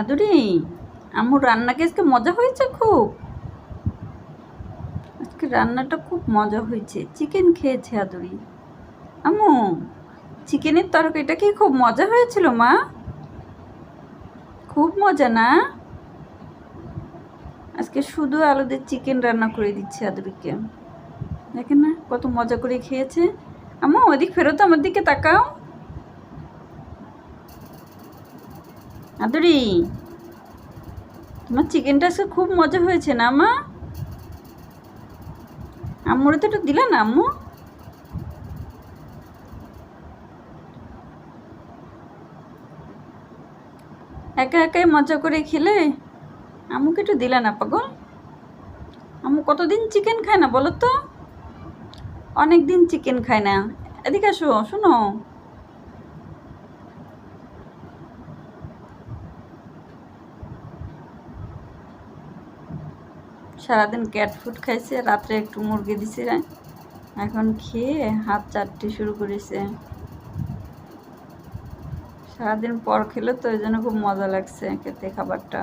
আদুরি আমার রান্নাকে আজকে মজা হয়েছে খুব। আজকে রান্নাটা খুব মজা হয়েছে। চিকেন খেয়েছে আদুরি আমু চিকেনের তরকারিটা কি খুব মজা হয়েছিল মা? খুব মজা না? আজকে শুধু আলুদের চিকেন রান্না করে দিচ্ছে আদুরিকে দেখেন না, কত মজা করে খেয়েছে। আমু ওদিক ফেরত আমার দিকে তাকাও। আদুরি, তোমার চিকেনটা আজকে খুব মজা হয়েছে না, মা? আম্মুরে তো একটু দিলে না, আম্মু? একা একাই মজা করে খেলে? আম্মুকে একটু দিলে না, পাগল? আম্মু কতদিন চিকেন খায় না বলো তো? অনেক দিন চিকেন খায় না। এদিকে আসো, শোনো। সারাদিন ক্যাট ফুড খাইছে, রাত্রে একটু মুরগি দিছে এখন খেয়ে হাত চারটি শুরু করেছে। সারাদিন পর খেলে তো ওই জন্য খুব মজা লাগছে খেতে খাবারটা।